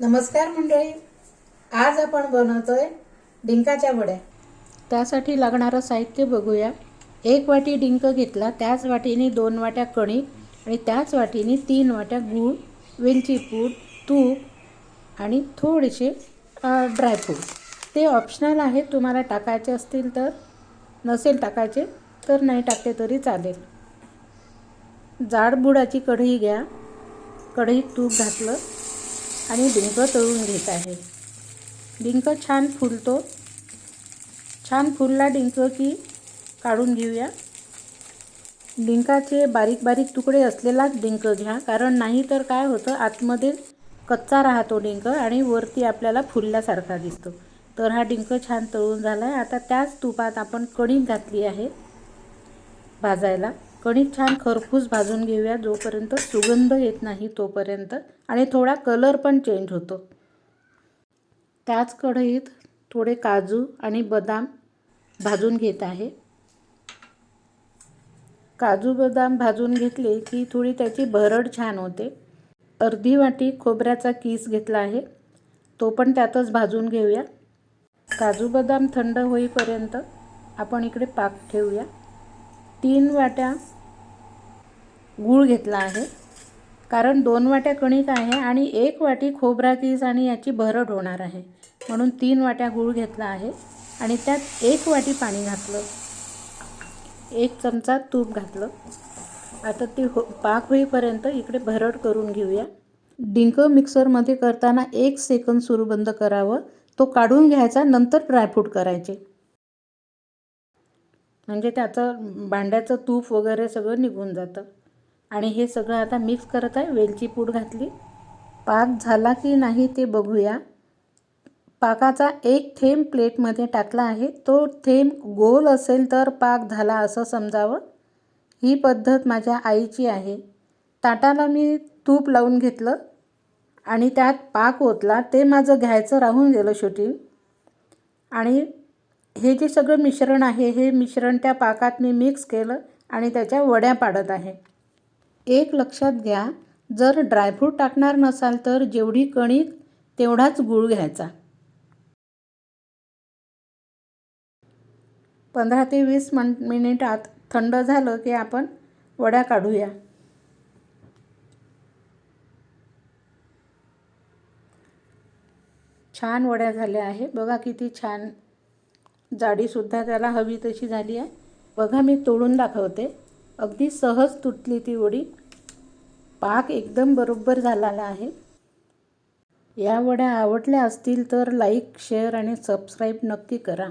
नमस्कार मंडळी. आज आपण बनवतोय डिंकाच्या वड्या. त्यासाठी लागणारं साहित्य बघूया. एक वाटी डिंक घेतला त्याच वाटीने दोन वाट्या कणिक आणि त्याच वाटीने तीन वाट्या गूळ वेलची पूड तूप आणि थोडेसे ड्रायफ्रूट ते ऑप्शनल आहे तुम्हाला टाकायचे असतील तर. नसेल टाकायचे तर नाही टाकले तरी चालेल. जाड बुडाची कढई घ्या. कढईत तूप घातलं. आणि डिंक तळून घेत आहे. डिंक छान फुलतो. छान फुलला डिंक की काढून घेऊया. डिंकाचे बारीक बारीक तुकडे असलेलाच डिंक घ्या कारण नाही तर काय होतं आतमध्ये कच्चा राहतो डिंक आणि वरती आपल्याला फुलल्यासारखा दिसतो. तर हा डिंक छान तळून झाला आहे आता त्याच तुपात आपण कणिक घातली आहे भाजायला. कणिक छान खरपूस भाजून घेऊया जोपर्यंत सुगंध येत नाही तोपर्यंत. आणि थोडा कलर पण चेंज होतो. त्याच कढईत थोडे काजू आणि बदाम भाजून घेत आहे. काजू बदाम भाजून घेतले की थोडी त्याची भरड छान होते. अर्धी वाटी खोबऱ्याचा किस घेतला आहे. तो पण त्यातच भाजून घेऊया. काजू बदाम थंड होईपर्यंत आपण इकडे पाक ठेवूया. तीन वाट्या गूळ घेतला आहे. कारण दोन वाट्या कणिक आहे आणि एक वाटी खोबरा किस आणि याची भरड होणार आहे. म्हणून तीन वाट्या गूळ घेतला आहे आणि त्यात एक वाटी पाणी घातलं. एक चमचा तूप घातलं. आता ती हो पाक होईपर्यंत इकडे भरड करून घेऊया. डिंक मिक्सरमध्ये करताना एक सेकंद सुरू बंद करावं. तो काढून घ्यायचा नंतर ड्रायफ्रूट करायचे. म्हणजे त्याचं भांड्याचं तूप वगैरे सगळं निघून जातं. आणि हे सगळं आता मिक्स करत आहे. वेलची पूड घातली. पाक झाला की नाही ते बघूया. पाकाचा एक थेंब प्लेटमध्ये टाकला आहे. तो थेंब गोल असेल तर पाक झाला असं समजावं. ही पद्धत माझ्या आईची आहे. ताटाला मी तूप लावून घेतलं आणि त्यात पाक ओतला. ते माझं घ्यायचं राहून गेलं शेवटी आणि हे जे सगळं मिश्रण आहे हे मिश्रण त्या पाकात मी मिक्स केलं आणि त्याच्या वड्या पाडत आहे. एक लक्षात घ्या जर ड्रायफ्रूट टाकणार नसाल तर जेवढी कणिक तेवढाच गूळ घ्यायचा. पंधरा ते वीस मन मिनिटात थंड झालं की आपण वड्या काढूया. छान वड्या झाल्या आहे. बघा किती छान जाडीसुद्धा त्याला हवी तशी झाली आहे. बघा मी तोडून दाखवते. अगदी सहज तुटली ती वडी. पाक एकदम बरोबर झालेला आहे. या वड्या आवडल्या असतील तर लाईक शेअर आणि सबस्क्राईब नक्की करा.